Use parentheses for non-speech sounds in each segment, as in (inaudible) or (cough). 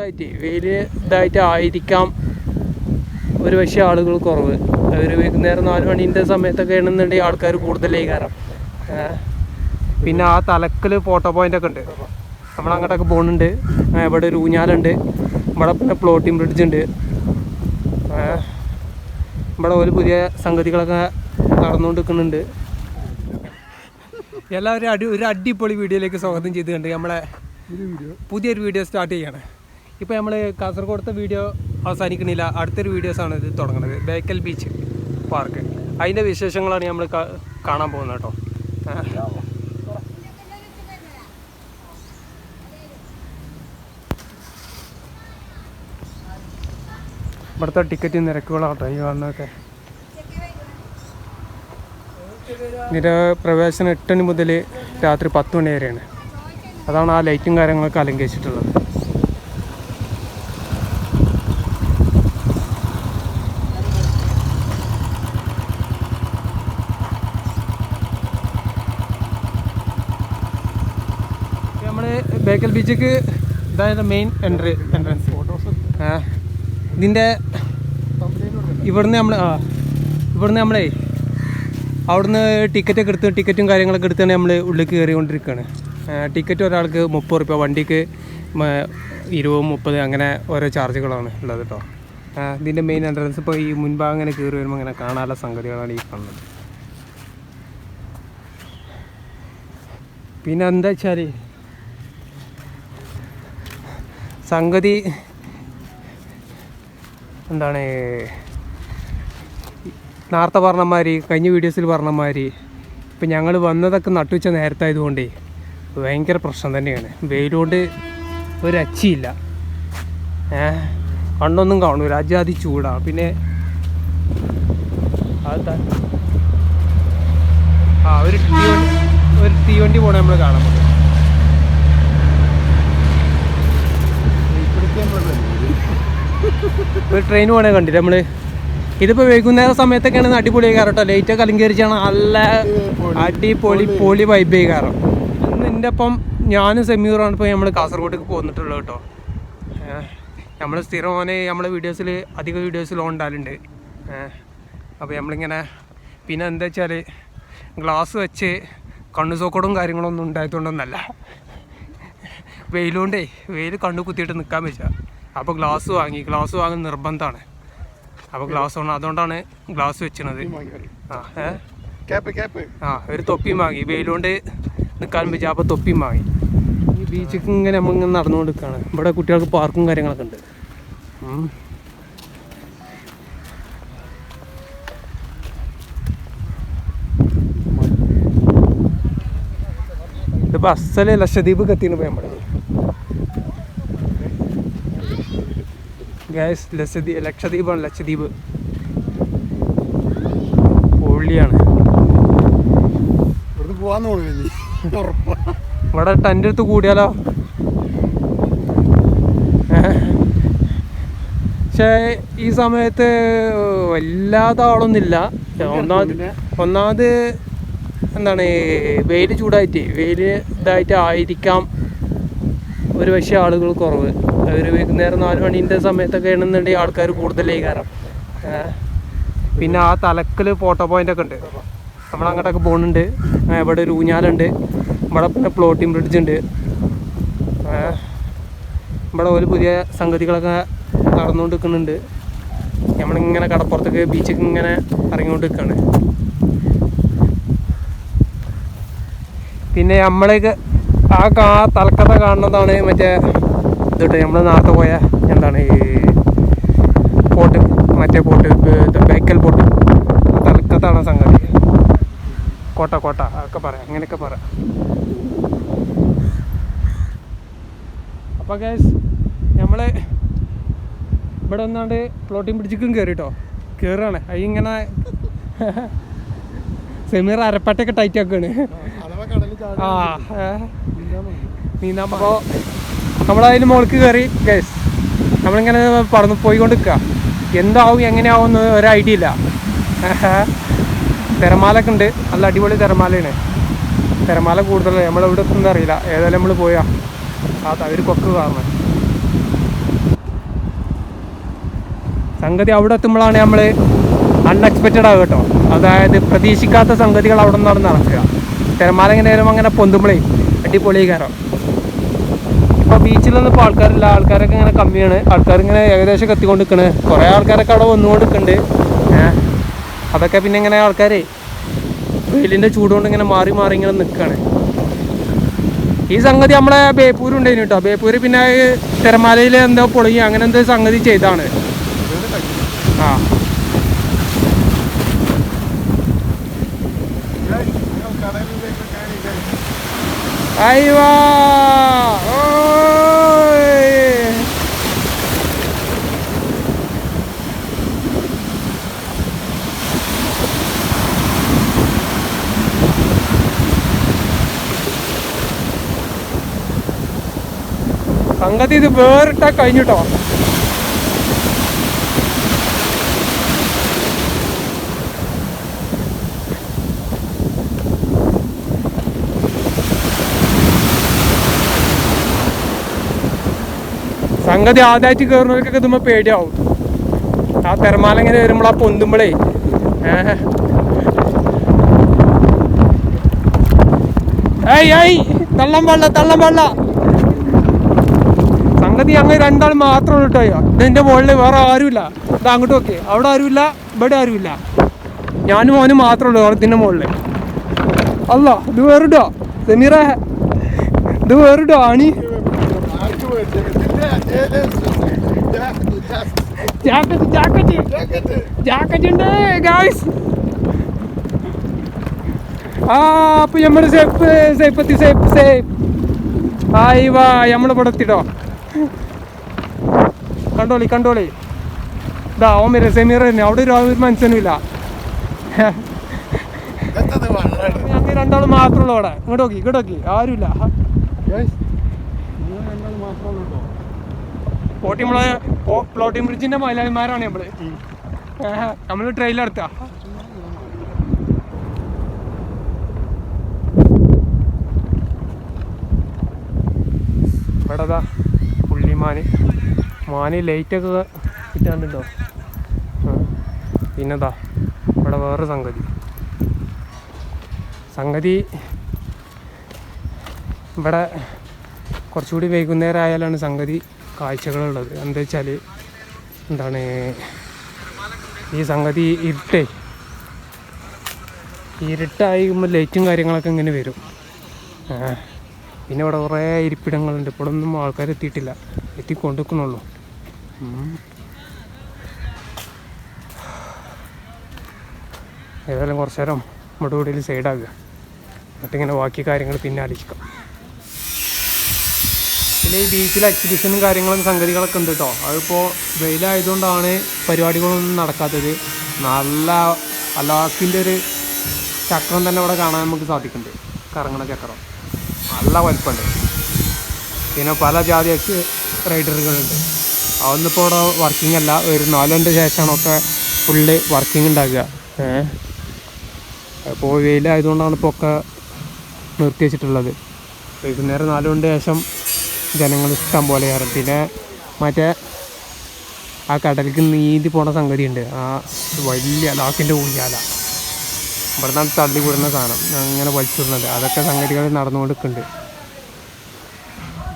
ചൂടായിട്ട് വെയിൽ ഇതായിട്ട് ആയിരിക്കാം. ഒരു പക്ഷേ ആളുകൾ കുറവ്. അവർ വൈകുന്നേരം നാല് മണീന്റെ സമയത്തൊക്കെ ആണെന്നുണ്ടെങ്കിൽ ആൾക്കാർ കൂടുതലായി കയറാം. പിന്നെ ആ തലക്കൽ ഫോട്ടോ പോയിന്റ് ഒക്കെ ഉണ്ട്. നമ്മൾ അങ്ങോട്ടൊക്കെ പോകുന്നുണ്ട്. ഇവിടെ ഒരു ഊഞ്ഞാലുണ്ട്. ഇവിടെ പിന്നെ ഫ്ലോട്ടിംഗ് ബ്രിഡ്ജ് ഉണ്ട്. ഇവിടെ ഒരു പുതിയ സംഗതികളൊക്കെ നടന്നുകൊണ്ടിരിക്കുന്നുണ്ട്. എല്ലാവരും അടി ഒരു അടിപൊളി വീഡിയോയിലേക്ക് സ്വാഗതം ചെയ്ത് കണ്ട് നമ്മളെ പുതിയൊരു വീഡിയോ. സ്റ്റാർട്ട് ചെയ്യാണ്. ഇപ്പോൾ നമ്മൾ കാസർഗോഡത്തെ വീഡിയോ അവസാനിക്കണില്ല അടുത്തൊരു വീഡിയോസാണ് ഇത് തുടങ്ങുന്നത്. ബേക്കൽ ബീച്ച് പാർക്ക് അതിന്റെ വിശേഷങ്ങളാണ് നമ്മൾ കാണാൻ പോകുന്നത് കേട്ടോ. ഇവിടുത്തെ ടിക്കറ്റ് നിരക്കുകളാട്ടോ ഈ വന്നൊക്കെ നിര പ്രവേശനം എട്ട് മണി മുതൽ രാത്രി പത്ത് മണി വരെയാണ്. അതാണ് ആ ലൈറ്റും കാര്യങ്ങളൊക്കെ അലങ്കരിച്ചിട്ടുള്ളത് നമ്മൾ ബേക്കൽ ബീച്ചിക്ക് ഇതായത് മെയിൻ എൻട്രി എൻട്രൻസ് ഇതിന്റെ ഇവിടുന്ന് നമ്മൾ ആ ഇവിടുന്ന് നമ്മളെ അവിടുന്ന് ടിക്കറ്റ് ഒക്കെ എടുത്ത് ടിക്കറ്റും കാര്യങ്ങളൊക്കെ എടുത്താണ് നമ്മൾ ഉള്ളിലേക്ക് കയറിക്കൊണ്ടിരിക്കുകയാണ് ടിക്കറ്റ് ഒരാൾക്ക് മുപ്പത് റുപ്യ വണ്ടിക്ക് ഇരുപത് മുപ്പത് അങ്ങനെ ഓരോ ചാർജുകളാണ് ഉള്ളത് കേട്ടോ ഇതിന്റെ മെയിൻ എൻട്രൻസ് ഇപ്പോൾ ഈ മുൻഭാഗം ഇങ്ങനെ കയറി വരുമ്പോൾ ഇങ്ങനെ കാണാനുള്ള സംഗതികളാണ് ഈ കാണുന്നത്. പിന്നെ എന്താ വെച്ചാൽ സംഗതി എന്താണ്? നേരത്തെ പറഞ്ഞ മാതിരി കഴിഞ്ഞ വീഡിയോസിൽ പറഞ്ഞ മാതിരി ഇപ്പം ഞങ്ങൾ വന്നതൊക്കെ നട്ടുവെച്ച നേരത്തായതുകൊണ്ടേ ഭയങ്കര പ്രശ്നം തന്നെയാണ്. വെയിലുകൊണ്ട് ഒരു അച്ചിയില്ല. ഏ? കണ്ണൊന്നും കാണൂല. അജാതി ചൂടാണ് പിന്നെ ആ ഒരു തീവണ്ടി ഒരു തീവണ്ടി പോണേ നമ്മൾ കാണാൻ പറ്റും ഒരു ട്രെയിൻ പോണേ കണ്ടില്ല നമ്മൾ. ഇതിപ്പോ വൈകുന്നേര സമയത്തൊക്കെയാണ് അടിപൊളി കയറട്ടോ ലൈറ്റൊക്കെ അലങ്കരിച്ചാണ് നല്ല അടിപൊളി പൊളി വൈബ് കയറും ഇന്ന് എന്റെ ഒപ്പം ഞാനും സെമീറാണ് ഇപ്പോൾ നമ്മൾ കാസർഗോഡേക്ക് പോന്നിട്ടുള്ളത് കേട്ടോ നമ്മൾ സ്ഥിരം ഓനെ നമ്മളെ വീഡിയോസിൽ അധിക വീഡിയോസിൽ ഉണ്ടാലുണ്ട് അപ്പോൾ നമ്മളിങ്ങനെ പിന്നെ എന്താ വെച്ചാൽ ഗ്ലാസ് വെച്ച് കണ്ണു സോക്കടും കാര്യങ്ങളൊന്നും ഉണ്ടായതുകൊണ്ടൊന്നല്ല. വെയിലുകൊണ്ടേ വെയിൽ കണ്ണു കുത്തിയിട്ട് നിൽക്കാൻ വെച്ചാൽ അപ്പോൾ ഗ്ലാസ് വാങ്ങി. ഗ്ലാസ് വാങ്ങുന്ന നിർബന്ധമാണ് അപ്പോൾ ഗ്ലാസ് വേണം അതുകൊണ്ടാണ് ഗ്ലാസ് വെച്ചത് ആ ഏ? ആ ഒരു തൊപ്പിയും വാങ്ങി. വെയിലുകൊണ്ട് നിൽക്കാൻ വെച്ചാൽ അപ്പോൾ തൊപ്പിയും വാങ്ങി. ഈ ബീച്ചിക്ക് ഇങ്ങനെ നമ്മളിങ്ങനെ നടന്നുകൊണ്ട് നിൽക്കുകയാണ് ഇവിടെ കുട്ടികൾക്ക് പാർക്കും കാര്യങ്ങളൊക്കെ ഉണ്ട്. ഇതിപ്പോൾ അസൽ ലക്ഷദ്വീപ് കത്തിയാണ് ഇപ്പോൾ നമ്മുടെ ഗ്യാസ് ലക്ഷദ്വീപ് ലക്ഷദ്വീപാണ് ലക്ഷദ്വീപ് പൊള്ളിയാണ്. ഇവിടെ ടെന്റ് എടുത്ത് കൂടിയാലോ? പക്ഷേ ഈ സമയത്ത് വല്ലാത്ത ആളൊന്നുമില്ല. ഒന്നാമത് ഒന്നാമത് എന്താണ് വെയിൽ ചൂടായിട്ട് വെയിൽ ഇതായിട്ട് ആയിരിക്കാം. ഒരു പക്ഷേ ആളുകൾ കുറവ്. അവർ വൈകുന്നേരം നാല് മണീന്റെ സമയത്തൊക്കെ ആണെന്നുണ്ടെങ്കിൽ ആൾക്കാർ കൂടുതലായി കയറാം. പിന്നെ ആ തലക്കൽ ഫോട്ടോ പോയിന്റ് ഒക്കെ ഉണ്ട്. നമ്മൾ അങ്ങോട്ടൊക്കെ പോകുന്നുണ്ട് ഇവിടെ ഒരു ഊഞ്ഞാലുണ്ട്. ഇവിടെ പിന്നെ ഫ്ലോട്ടിംഗ് ബ്രിഡ്ജ് ഉണ്ട്. ഇവിടെ ഒരു പുതിയ സംഗതികളൊക്കെ നടന്നുകൊണ്ട് നിൽക്കുന്നുണ്ട് നമ്മളിങ്ങനെ കടപ്പുറത്തേക്ക് ബീച്ചൊക്കെ ഇങ്ങനെ ഇറങ്ങിക്കൊണ്ട് നിൽക്കുകയാണ് പിന്നെ നമ്മളേക്ക് ആ കാ തലക്കഥ കാണുന്നതാണ് മറ്റേ ഇതിട്ട് നമ്മൾ നേരത്തെ പോയ എന്താണ് ഈ പോട്ട് മറ്റേ പോട്ട് ബേക്കൽ പോട്ട്. തലക്കത്താണ് സംഗതി. കോട്ട കോട്ട ഒക്കെ പറയാം അങ്ങനെയൊക്കെ പറയാം അപ്പോൾ ഗൈസ് നമ്മൾ ഇവിടെ ഒന്നാണ്ട് ഫ്ലോട്ടിംഗ് ബ്രിഡ്ജിക്കും കയറി കേട്ടോ കയറുകയാണ് അതിങ്ങനെ (laughs) സെമീർ അരപ്പട്ടയൊക്കെ ടൈറ്റ് ആക്കുകയാണ് ആ ഏ. നീന്താൻ അപ്പോൾ നമ്മളതിന് മോൾക്ക് കയറി ഗൈസ് നമ്മളിങ്ങനെ പറന്ന് പോയിക്കൊണ്ട് നിൽക്കുക എന്താവും എങ്ങനെയാവും എന്ന് ഒരു ഐഡിയ ഇല്ല. തിരമാലൊക്കെ ഉണ്ട്. നല്ല അടിപൊളി തിരമാലയാണ്. തിരമാല കൂടുതലാണ് നമ്മളിവിടെ എത്തുന്ന അറിയില്ല. ഏതായാലും നമ്മൾ പോയാ. ആ ഒരു കൊക്ക് കാണണം. സംഗതി അവിടെ എത്തുമ്പോഴാണ് നമ്മൾ അൺഎക്സ്പെക്റ്റഡ് ആകുക കേട്ടോ. അതായത് പ്രതീക്ഷിക്കാത്ത സംഗതികൾ അവിടെ നിന്നാണ് നടക്കുക. തിരമാല ഇങ്ങനെ വരുമ്പോൾ അങ്ങനെ പൊന്തുമ്പളേ അടിപൊളി കയറാം ഇപ്പോൾ ബീച്ചിലൊന്നും ഇപ്പോൾ ആൾക്കാരില്ല ആൾക്കാരൊക്കെ ഇങ്ങനെ കമ്മിയാണ്. ആൾക്കാർ ഇങ്ങനെ ഏകദേശം കത്തിക്കൊണ്ട് നിൽക്കണ് കുറേ ആൾക്കാരൊക്കെ അവിടെ വന്നുകൊണ്ട് നിൽക്കുന്നുണ്ട് അതൊക്കെ പിന്നെ ഇങ്ങനെ ആൾക്കാരെ വെയിലിന്റെ ചൂടുകൊണ്ട് ഇങ്ങനെ മാറി മാറി ഇങ്ങനെ നിൽക്കുകയാണ് ഈ സംഗതി നമ്മളെ ബേപ്പൂർ ഉണ്ടായിരുന്നു കേട്ടോ ബേപ്പൂര് പിന്നെ തിരമാലയിൽ എന്തോ പൊളിയും അങ്ങനെ എന്തോ സംഗതി ചെയ്താണ്. ആ. അയ്യോ! സംഗതി ഇത് വേറിട്ടാ കഴിഞ്ഞിട്ടോ. സംഗതി ആദ്യമായിട്ട് കയറുന്നവർക്കൊക്കെ തുമ്പോൾ പേടിയാവും. ആ തിരമാല ഇങ്ങനെ വരുമ്പോൾ ആ പൊന്തുമ്പോഴേ ഏഹ് ഏയ് തള്ളം വെള്ള തള്ളം വെള്ള. സംഗതി അങ്ങ് രണ്ടാൾ മാത്രമേ കേട്ടോ. ഇതിന്റെ മുകളിൽ വേറെ ആരുമില്ല. ഇത് അങ്ങോട്ട് നോക്കി അവിടെ ആരുമില്ല ഇവിടെ ആരുമില്ല. ഞാനും മോനും മാത്രമേ ഉള്ളൂ ഇതിന്റെ മുകളിൽ അല്ല ഇത് വേറിടോ സെമീറ ഇത് വേറിടോ ആണി ജാക്കറ്റ് ജാക്കറ്റ് ജാക്കറ്റ് ജാക്കറ്റ് ഉണ്ട് ഗായ്സ് ആ അപ്പൊ നമ്മൾ സേഫ് സേഫ് സേഫ് ആയി വാ കണ്ടോളി കണ്ടോളി. ഇതാ ഓമി വരെ സെമീർ തന്നെ. അവിടെ ഒരു ഒരു മനുഷ്യനുമില്ല എത്തത് വളരെ ഞങ്ങൾ രണ്ടാളും മാത്രമുള്ള അവിടെ. ഇങ്ങോട്ട് നോക്കി ഇങ്ങോട്ട് നോക്കി. ആരുമില്ല നിങ്ങൾ രണ്ടാൾ മാത്രമേ ഉള്ളൂ പോട്ടി നമ്മളെ ഫ്ലോട്ടിംഗ് ബ്രിഡ്ജിന്റെ മലയാളിമാരാണ് നമ്മൾ. നമ്മൾ ട്രെയിലർ എടുത്ത. ഇവിടെ ദാ പുള്ളിമാന് മാന്. ലൈറ്റൊക്കെ കിട്ടാണ്ടുണ്ടോ പിന്നെതാ ഇവിടെ വേറെ സംഗതി. സംഗതി ഇവിടെ കുറച്ചുകൂടി വൈകുന്നേരം ആയാലാണ് സംഗതി. കാഴ്ചകളുള്ളത്. എന്താ വെച്ചാൽ എന്താണ് ഈ സംഗതി ഇരുട്ടേ. ഇരുട്ടായിക്കുമ്പോൾ ലൈറ്റും കാര്യങ്ങളൊക്കെ ഇങ്ങനെ വരും. പിന്നെ ഇവിടെ കുറേ ഇരിപ്പിടങ്ങളുണ്ട്. ഇപ്പോഴൊന്നും ആൾക്കാർ എത്തിയിട്ടില്ല എത്തിക്കൊണ്ടിരിക്കണുള്ളൂ. ഏതായാലും കുറച്ച് നേരം കൂടെ സൈഡാകുക എന്നിട്ടിങ്ങനെ ബാക്കി കാര്യങ്ങൾ പിന്നെ ആലോചിക്കാം. പിന്നെ ഈ ബീച്ചിൽ എക്സിബിഷനും കാര്യങ്ങളും സംഗതികളൊക്കെ ഉണ്ട് കേട്ടോ അതിപ്പോൾ വെയിലായതുകൊണ്ടാണ് പരിപാടികളൊന്നും നടക്കാത്തത്. നല്ല അലാക്കിന്റെ ഒരു ചക്രം തന്നെ ഇവിടെ കാണാൻ നമുക്ക് സാധിക്കുന്നുണ്ട്. കറങ്ങണ ചക്രം. നല്ല വലുപ്പമുണ്ട്. പിന്നെ പല ജാതി റൈഡറുകളുണ്ട് അതൊന്നും ഇപ്പോൾ ഇവിടെ വർക്കിംഗ് അല്ല. ഒരു നാലുകൊന്റെ ശേഷമാണ് ഒക്കെ ഫുള്ള് വർക്കിംഗ് ഉണ്ടാക്കുക ഏഹ് അപ്പോൾ വെയിലായതുകൊണ്ടാണ് ഇപ്പോൾ ഒക്കെ നിർത്തി വെച്ചിട്ടുള്ളത് വൈകുന്നേരം നാലുകൊണ്ട് ശേഷം ജനങ്ങൾ ഇഷ്ടം പോലെ കയറും പിന്നെ മറ്റേ ആ കടലിക്ക് നീന്തി പോണ സംഗതി ഉണ്ട് ആ വലിയ ലാക്കിന്റെ ഊഞ്ഞാല ഇവിടെ നിന്നാണ് തള്ളി വിടുന്ന സാധനം. അങ്ങനെ വലിച്ചിടുന്നത് അതൊക്കെ സംഗതികൾ നടന്നുകൊണ്ടിരിക്കുന്നുണ്ട്.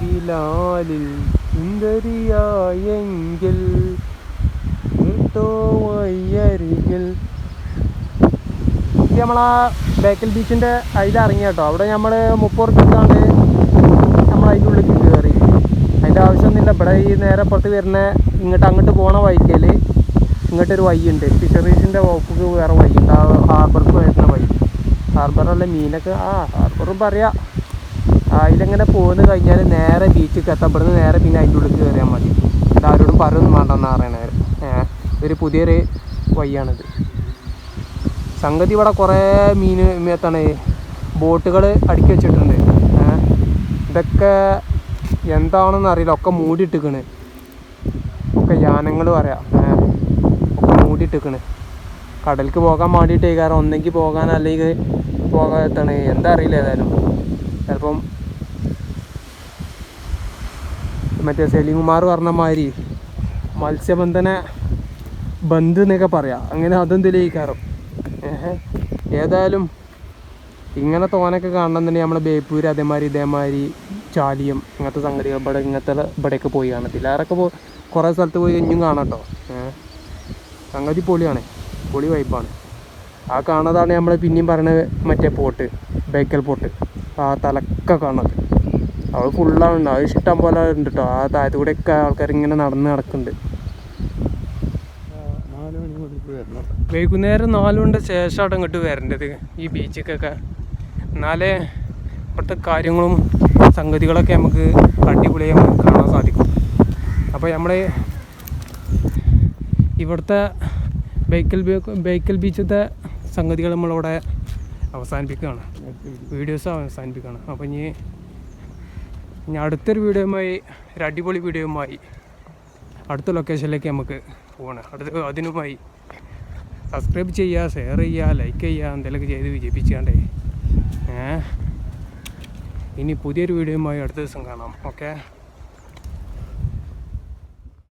ബിലാലിൽ സുന്ദരിയായെങ്കിൽ നമ്മളാ ബേക്കൽ ബീച്ചിന്റെ അതിലിറങ്ങി കേട്ടോ അവിടെ നമ്മൾ മുപ്പത് റുപ്യക്കാണ്ട് നമ്മൾ അതിന്റെ ഉള്ളിൽ കയറി അതിന്റെ ആവശ്യമൊന്നുമില്ല. ഇവിടെ ഈ നേരെ പുറത്ത് വരുന്ന ഇങ്ങോട്ട് അങ്ങോട്ട് പോണ വഴിക്കൽ ഇങ്ങോട്ടൊരു വഴിയുണ്ട്. ഫിഷറീസിന്റെ വകുപ്പ് വേറെ വഴിയുണ്ട് ആ ഹാർബർക്ക് വരുന്ന വഴി. ഹാർബറല്ല മീനൊക്കെ ആ ഹാർബറും പറയാം. അതിലെങ്ങനെ പോന്ന് കഴിഞ്ഞാൽ നേരെ ബീച്ചിൽ എത്താം. ഇവിടുന്ന് നേരെ പിന്നെ അതിന്റെ ഉള്ളിൽ കയറിയാൽ മതി. ആരോടും പറയൊന്നും വേണ്ടെന്ന് പറയണത് ഏഹ് ഒരു പുതിയൊരു വഴിയാണിത്. സംഗതി ഇവിടെ കുറേ മീൻ എത്താണ് ബോട്ടുകൾ അടുക്കി വെച്ചിട്ടുണ്ട്. ഇതൊക്കെ എന്താണെന്ന് അറിയില്ല. ഒക്കെ മൂടിയിട്ടിക്കണ് ഒക്കെ യാനങ്ങൾ പറയാം. ഒക്കെ മൂടിയിട്ടിക്കണ് കടലിക്ക് പോകാൻ വേണ്ടിയിട്ട് കാരണം ഒന്നെങ്കിൽ പോകാൻ അല്ലെങ്കിൽ പോകാൻ എന്താ അറിയില്ല ഏതായാലും. ചിലപ്പം മറ്റേ സെലിംകുമാർ പറഞ്ഞ മാതിരി മത്സ്യബന്ധന ബന്ദ് എന്നൊക്കെ പറയാം. അങ്ങനെ അതെന്തിലേക്കാറും ഏതായാലും ഇങ്ങനെ തോനൊക്കെ കാണണം തന്നെ നമ്മളെ ബേപ്പൂർ അതേമാതിരി ഇതേമാതിരി ചാലിയം ഇങ്ങനത്തെ സംഗതികൾ ഇവിടെ ഇങ്ങനത്തെ ഇവിടെയൊക്കെ പോയി കാണത്തില്ല. ആരൊക്കെ പോ കുറേ സ്ഥലത്ത് പോയി ഇനിയും കാണാം കേട്ടോ സംഗതി പൊളിയാണ്. പൊളി വൈബാണ്. ആ കാണാതാണ് നമ്മൾ പിന്നെയും പറയുന്നത് മറ്റേ പോട്ട് ബേക്കൽ പോട്ട്. ആ തലക്ക കാണത് അവൾ ഫുള്ളാണ്. അത് ഇഷ്ടം പോലെ ഉണ്ട് കേട്ടോ ആ താഴത്തു കൂടെ ഒക്കെ ആൾക്കാർ ഇങ്ങനെ നടന്ന് നടക്കുന്നുണ്ട് നാല് വൈകുന്നേരം നാലുകൊണ്ട് ശേഷമാണ് ഇങ്ങോട്ട് വരേണ്ടത്. ഈ ബീച്ചിക്കൊക്കെ എന്നാലേ ഇപ്പോഴത്തെ കാര്യങ്ങളും സംഗതികളൊക്കെ നമുക്ക് അടിപൊളിയായി നമുക്ക് കാണാൻ സാധിക്കും. അപ്പോൾ നമ്മൾ ഇവിടുത്തെ ബേക്കൽ ബേക്കൽ ബീച്ചത്തെ സംഗതികൾ നമ്മളിവിടെ അവസാനിപ്പിക്കുകയാണ്. വീഡിയോസ് അവസാനിപ്പിക്കുകയാണ്. അപ്പോൾ ഇനി ഇനി അടുത്തൊരു വീഡിയോയുമായി ഒരു അടിപൊളി വീഡിയോയുമായി അടുത്ത ലൊക്കേഷനിലേക്ക് നമുക്ക് പോകണം അടുത്ത അതിനുമായി സബ്സ്ക്രൈബ് ചെയ്യുക ഷെയർ ചെയ്യുക ലൈക്ക് ചെയ്യുക എന്തെങ്കിലുമൊക്കെ ചെയ്ത് വിജയിപ്പിച്ചാണ്ടേ ഏ ഇനി പുതിയൊരു വീഡിയോയുമായി അടുത്ത ദിവസം കാണാം. ഓക്കെ?